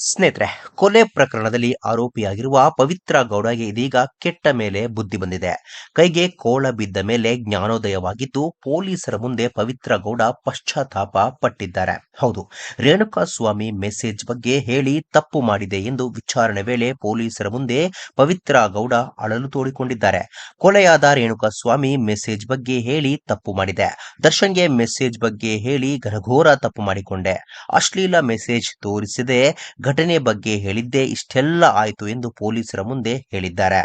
ಸ್ನೇಹಿತರೆ, ಕೊಲೆ ಪ್ರಕರಣದಲ್ಲಿ ಆರೋಪಿಯಾಗಿರುವ ಪವಿತ್ರ ಗೌಡಗೆ ಇದೀಗ ಕೆಟ್ಟ ಮೇಲೆ ಬುದ್ಧಿ ಬಂದಿದೆ. ಕೈಗೆ ಕೋಳ ಬಿದ್ದ ಮೇಲೆ ಜ್ಞಾನೋದಯವಾಗಿದ್ದು, ಪೊಲೀಸರ ಮುಂದೆ ಪವಿತ್ರ ಗೌಡ ಪಶ್ಚಾತ್ತಾಪ ಪಟ್ಟಿದ್ದಾರೆ. ಹೌದು ರೇಣುಕಾ ಸ್ವಾಮಿ ಮೆಸೇಜ್ ಬಗ್ಗೆ ಹೇಳಿ ತಪ್ಪು ಮಾಡಿದೆ ಎಂದು ವಿಚಾರಣೆ ವೇಳೆ ಪೊಲೀಸರ ಮುಂದೆ ಪವಿತ್ರ ಗೌಡ ಅಳಲು ತೋಡಿಕೊಂಡಿದ್ದಾರೆ. ಕೊಲೆಯಾದ ರೇಣುಕಾ ಸ್ವಾಮಿ ಮೆಸೇಜ್ ಬಗ್ಗೆ ಹೇಳಿ ತಪ್ಪು ಮಾಡಿದೆ. ದರ್ಶನ್ಗೆ ಮೆಸೇಜ್ ಬಗ್ಗೆ ಹೇಳಿ ಘನಘೋರ ತಪ್ಪು ಮಾಡಿಕೊಂಡೆ. ಅಶ್ಲೀಲ ಮೆಸೇಜ್ ತೋರಿಸಿದೆ ಘಟನೆ ಬಗ್ಗೆ ಹೇಳಿದ್ದೇ ಇಷ್ಟೆಲ್ಲ ಆಯಿತು ಎಂದು ಪೊಲೀಸರ ಮುಂದೆ ಹೇಳಿದ್ದಾರೆ.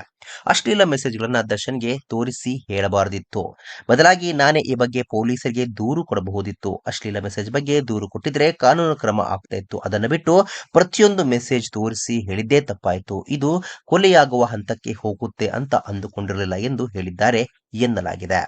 ಅಶ್ಲೀಲ ಮೆಸೇಜ್ಗಳನ್ನ ದರ್ಶನ್ಗೆ ತೋರಿಸಿ ಹೇಳಬಾರದಿತ್ತು. ಬದಲಾಗಿ ನಾನೇ ಈ ಬಗ್ಗೆ ಪೊಲೀಸರಿಗೆ ದೂರು ಕೊಡಬಹುದಿತ್ತು. ಅಶ್ಲೀಲ ಮೆಸೇಜ್ ಬಗ್ಗೆ ದೂರು ಕೊಟ್ಟಿದ್ರೆ ಕಾನೂನು ಕ್ರಮ ಆಗ್ತಾ ಇತ್ತು. ಅದನ್ನು ಬಿಟ್ಟು ಪ್ರತಿಯೊಂದು ಮೆಸೇಜ್ ತೋರಿಸಿ ಹೇಳಿದ್ದೇ ತಪ್ಪಾಯಿತು. ಇದು ಕೊಲೆಯಾಗುವ ಹಂತಕ್ಕೆ ಹೋಗುತ್ತೆ ಅಂತ ಅಂದುಕೊಂಡಿರಲಿಲ್ಲ ಎಂದು ಹೇಳಿದ್ದಾರೆ ಎನ್ನಲಾಗಿದೆ.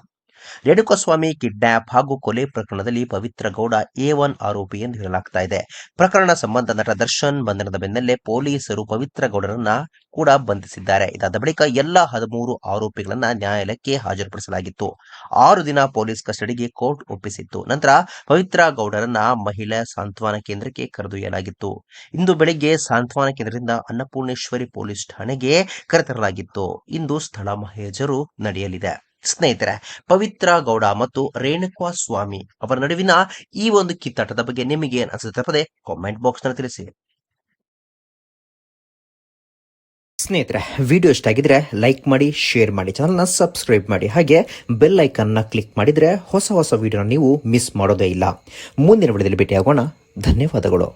ರೇಣುಕಸ್ವಾಮಿ ಕಿಡ್ನಾಪ್ ಹಾಗೂ ಕೊಲೆ ಪ್ರಕರಣದಲ್ಲಿ ಪವಿತ್ರ ಗೌಡ ಎ ಒನ್ ಆರೋಪಿ ಎಂದು ಹೇಳಲಾಗ್ತಾ ಇದೆ. ಪ್ರಕರಣ ಸಂಬಂಧ ನಟ ದರ್ಶನ್ ಬಂಧನದ ಬೆನ್ನಲ್ಲೇ ಪೊಲೀಸರು ಪವಿತ್ರ ಗೌಡರನ್ನ ಕೂಡ ಬಂಧಿಸಿದ್ದಾರೆ. ಇದಾದ ಬಳಿಕ ಎಲ್ಲ ಹದಿಮೂರು ಆರೋಪಿಗಳನ್ನ ನ್ಯಾಯಾಲಯಕ್ಕೆ ಹಾಜರುಪಡಿಸಲಾಗಿತ್ತು. ಆರು ದಿನ ಪೊಲೀಸ್ ಕಸ್ಟಡಿಗೆ ಕೋರ್ಟ್ ಒಪ್ಪಿಸಿತ್ತು. ನಂತರ ಪವಿತ್ರ ಗೌಡರನ್ನ ಮಹಿಳಾ ಸಾಂತ್ವನ ಕೇಂದ್ರಕ್ಕೆ ಕರೆದೊಯ್ಯಲಾಗಿತ್ತು. ಇಂದು ಬೆಳಿಗ್ಗೆ ಸಾಂತ್ವನ ಕೇಂದ್ರದಿಂದ ಅನ್ನಪೂರ್ಣೇಶ್ವರಿ ಪೊಲೀಸ್ ಠಾಣೆಗೆ ಕರೆತರಲಾಗಿತ್ತು. ಇಂದು ಸ್ಥಳ ಮಹೇಜರು ನಡೆಯಲಿದೆ. ಸ್ನೇಹಿತರೆ, ಪವಿತ್ರ ಗೌಡ ಮತ್ತು ರೇಣುಕಾ ಸ್ವಾಮಿ ಅವರ ನಡುವಿನ ಈ ಒಂದು ಕಿತ್ತಾಟದ ಬಗ್ಗೆ ನಿಮಗೆ ಏನು ಅನಿಸುತ್ತೆ ಪದೇ ಕಾಮೆಂಟ್ ಬಾಕ್ಸ್ನಲ್ಲಿ ತಿಳಿಸಿ. ಸ್ನೇಹಿತರೆ ವಿಡಿಯೋ ಇಷ್ಟ ಆಗಿದ್ರೆ ಲೈಕ್ ಮಾಡಿ ಶೇರ್ ಮಾಡಿ ಚಾನಲ್ನ ಸಬ್ಸ್ಕ್ರೈಬ್ ಮಾಡಿ, ಹಾಗೆ ಬೆಲ್ ಐಕನ್ನ ಕ್ಲಿಕ್ ಮಾಡಿದ್ರೆ ಹೊಸ ಹೊಸ ವಿಡಿಯೋನ ನೀವು ಮಿಸ್ ಮಾಡೋದೇ ಇಲ್ಲ. ಮುಂದಿನ ವಿಡಿಯೋದಲ್ಲಿ ಭೇಟಿಯಾಗೋಣ. ಧನ್ಯವಾದಗಳು.